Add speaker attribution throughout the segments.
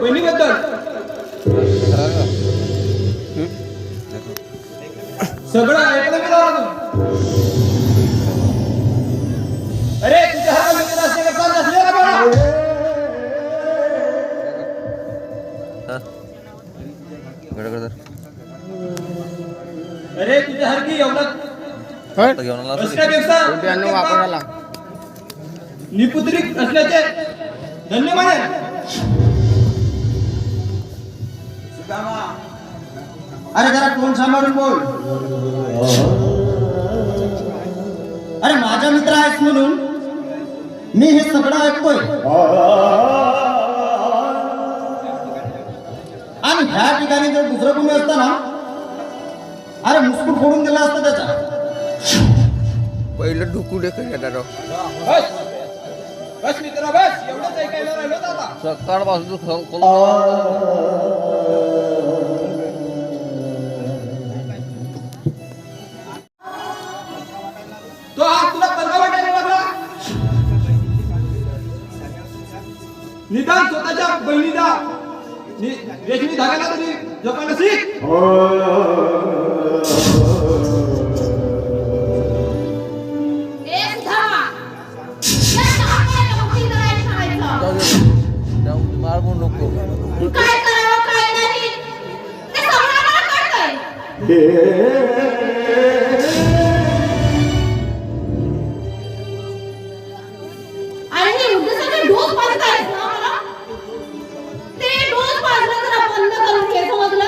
Speaker 1: बहिणीबद्दल सगळं ऐकलं मी दादा तू अरे तुझ्या हातात मित्र असले का चाल नसले का बाळा. अरे तुझ्या हरकी एवढं
Speaker 2: घेऊन आला
Speaker 1: असल्याचे धन्य
Speaker 3: अरे जरा कोण सांभाळून बोल. अरे माझा मित्र आहेस म्हणून मी हे सगळं ऐकतोय. आणि ह्या ठिकाणी जर दुसरं कोणी असतं ना अरे मुस्कुट फोडून दिला असतं त्याचा.
Speaker 2: पहिलं ढुकू दे काय
Speaker 1: निदान स्वतःच्या बहिणीला रेशमी धाग्याला तरी जपायला शिक
Speaker 2: मार पण नको
Speaker 4: काय करावं काय नाही. ते सगळं मला कळतंय.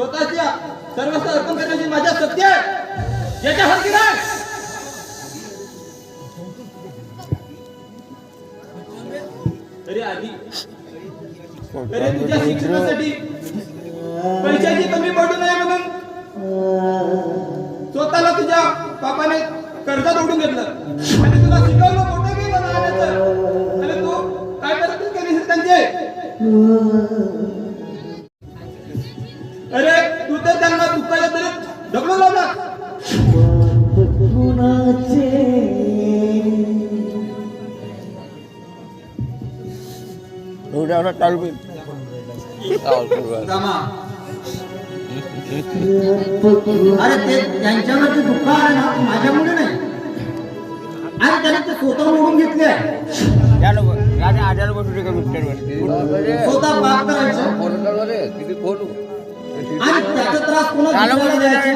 Speaker 1: स्वतःच्या सर्वस्व अर्पण करण्याची माझ्या सत्य आहे. याच्या हरकी नाही? तरी आधी तरी तुझ्या शिक्षणासाठी पैशाची कमी पडू नये म्हणून स्वतःला तुझ्या बापाने कर्जात ओढून घेतलं. आणि तुला शिकवलं मोठं केलं लहानाचं आणि तू काय करत त्यांचे लावला
Speaker 2: एवढ्या चालू
Speaker 3: अरे ते त्यांच्यावरती दुःख आलं ना ते माझ्यामुळे नाही आणि त्याने ते स्वतः ओढून घेतले
Speaker 2: राजा आजार बसू दे का मिक्सरवर
Speaker 3: स्वतः पाप करायचं
Speaker 2: फोन कर रे किती खोलू
Speaker 3: आणि त्याचा त्रास पुन्हा दुसऱ्याला द्यायचा.